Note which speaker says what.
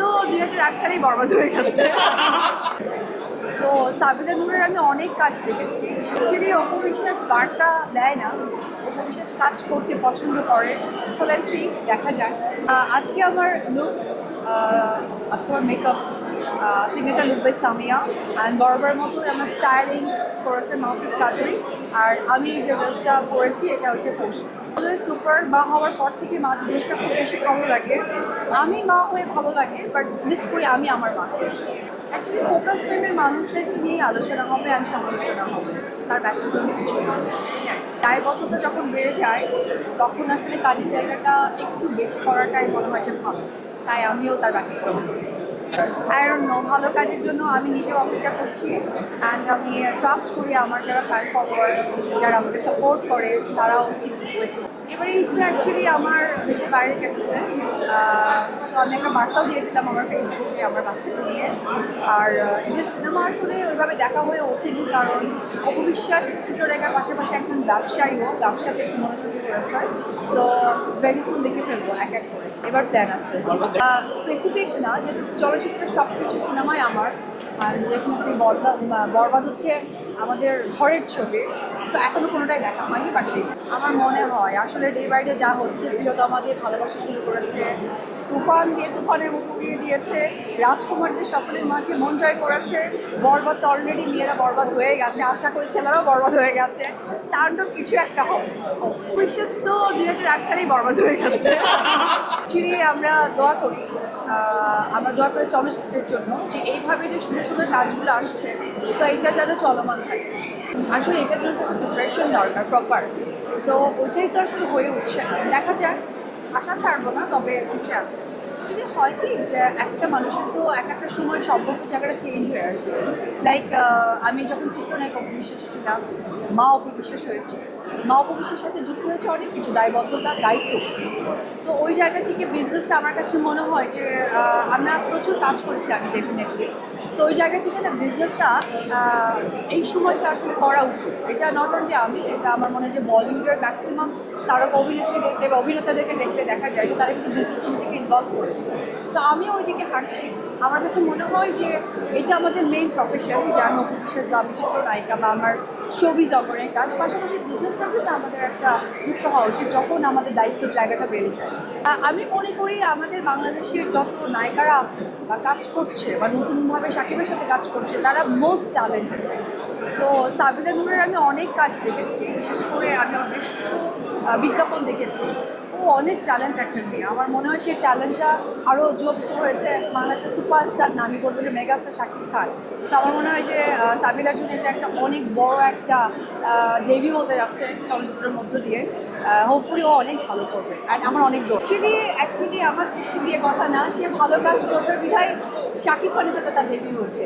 Speaker 1: তো দুই হাজার আট সালেই বরবাদ হয়ে গেছে। তো সাবিলা নুরের আমি অনেক কাজ দেখেছি। অ্যাকচুয়ালি অপবিশ্বাস বার্তা দেয় না। অপবিশ্বাস কাজ করতে পছন্দ করে। সো লেটস দেখা যায় আজকে আমার লুক আজকে আমার makeup signature look by Samia and বরাবর মতোই আমার স্টাইলিং করেছে মাহফিজ কাদরি আর আমি যে ড্রেসটা পরেছি, এটা হচ্ছে পৌষি সুপার মা হওয়ার পর থেকে মা ড্রেসটা খুব বেশি ভালো লাগে। আমি মা হয়ে ভালো লাগে বাট মিস করি আমি আমার মাকে। অ্যাকচুয়ালি ফোকাস ফিল্মের মানুষদেরকে নিয়েই আলোচনা হবে আর সমালোচনা হবে। তার ব্যতিক্রম কিছু না। দায়বদ্ধতা যখন বেড়ে যায়, তখন আসলে কাজের জায়গাটা একটু বেছে করাটাই মনে হয় যে ভালো। তাই আমিও তার আর নো ভালো কাজের জন্য আমি নিজেও অপেক্ষা করছি অ্যান্ড আমি ট্রাস্ট করি আমার যারা ফ্যান ফলোয়ার যারা আমাকে সাপোর্ট করে, তারাও ঠিক এবারে ঈদটা অ্যাকচুয়ালি আমার দেশের বাইরে কেটেছে। সো আমি একটা বার্তাও দিয়েছিলাম আমার ফেসবুকে আমার বাচ্চাকে নিয়ে। আর ঈদের সিনেমা আসলে ওইভাবে দেখা হয়ে ওঠেনি কারণ অপবিশ্বাস চিত্ররেখার পাশাপাশি একজন ব্যবসায়ীও ব্যবসাতে একটু মনোযোগী হয়েছে। সো ভেরি সুন দেখে ফেলব এক এক করে। এবার প্ল্যান আছে। স্পেসিফিক না, যেহেতু চলচ্চিত্রের সব কিছু সিনেমাই আমার। আর ডেফিনেটলি বদলা বরবাদ হচ্ছে আমাদের ঘরের ছবি। সো এখনও কোনোটাই দেখা হয়নি বাট আমার মনে হয় আসলে ডে বাই ডে যা হচ্ছে প্রিয়তমাদের ভালোবাসা শুরু করেছে, তুফান দিয়ে তুফানের মতো উড়িয়ে দিয়েছে, রাজকুমারদের সকলের মাঝে মন জয় করেছে, বরবাদ তো অলরেডি মেয়েরা বরবাদ হয়ে গেছে, আশা করি ছেলেরাও বরবাদ হয়ে গেছে। তার তো কিছু একটা হবে বিশেষ তো দুই হাজার আট সালেই বরবাদ হয়ে গেছে। অ্যাকচুয়ালি আমরা দোয়া করি আমরা দোয়া করি চলচ্চিত্রের জন্য যে এইভাবে যে সুন্দর সুন্দর কাজগুলো আসছে সো এটা যেন চলমান থাকে আসলে এটার জন্য তো প্রিপারেশন দরকার প্রপার সো ওইটাই তো আসলে হয়ে উঠছে না। দেখা যাক। আশা ছাড়বো না, তবে ইচ্ছে আছে। যদি হয় কি যে একটা মানুষের তো এক একটা সময় সম্পর্ক জায়গাটা চেঞ্জ হয়ে আসে। লাইক আমি যখন চিত্রনায়ক অপবিশ্বাস ছিলাম, মা অপবিশ্বাস হয়েছে মা অপবিশ্বাসের সাথে যুক্ত হয়েছে অনেক কিছু, দায়বদ্ধতা, দায়িত্ব। তো ওই জায়গা থেকে বিজনেসটা আমার কাছে মনে হয় যে আমরা প্রচুর কাজ করেছি আমি ডেফিনেটলি সো ওই জায়গা থেকে না বিজনেসটা এই সময়টা আসলে করা উচিত। এটা নট অনলি আমি, এটা আমার মনে হয় যে বলিউডের ম্যাক্সিমাম তারকা অভিনেত্রীদেরকে বা অভিনেতাদেরকে দেখলে দেখা যায় তারা কিন্তু বিজনেসে নিজেকে ইনভলভ করেছে। তো আমিও ওই দিকে হাঁটছি। আমার কাছে মনে হয় যে এটা আমাদের মেইন প্রফেশন যে আমি অপবিশ্বাস বা আমি বা আমার ছবি জগনের কাজ, পাশাপাশি বিজনেসটাও কিন্তু আমাদের একটা যুক্ত হওয়া উচিত যখন আমাদের দায়িত্ব জায়গাটা বেড়ে যায়। আমি মনে করি আমাদের বাংলাদেশের যত নায়িকারা আছে বা কাজ করছে বা নতুনভাবে সাকিবের সাথে কাজ করছে, তারা মোস্ট ট্যালেন্টেড তো সাবিলা নূরের আমি অনেক কাজ দেখেছি, বিশেষ করে আমি বেশ কিছু বিজ্ঞাপন দেখেছি। ও অনেক ট্যালেন্ট একটা মেয়ে আমার মনে হয় সেই ট্যালেন্টটা আরও যুক্ত হয়েছে বাংলাদেশের সুপারস্টার না আমি বলব যে মেগাস্টার শাকিব খান। তো আমার মনে হয় যে আহ, সাবিলার জন্য এটা একটা অনেক বড় একটা ডেবিউ হতে যাচ্ছে চলচ্চিত্রের মধ্য দিয়ে। হোপফুলি ও অনেক ভালো করবে। অ্যান্ড আমার অনেক দোষ অ্যাকচুয়ালি অ্যাকচুয়ালি আমার দৃষ্টি দিয়ে কথা না সে ভালো কাজ করবে। বিধায় শাকিব খানের সাথে তার ডেবিউ হচ্ছে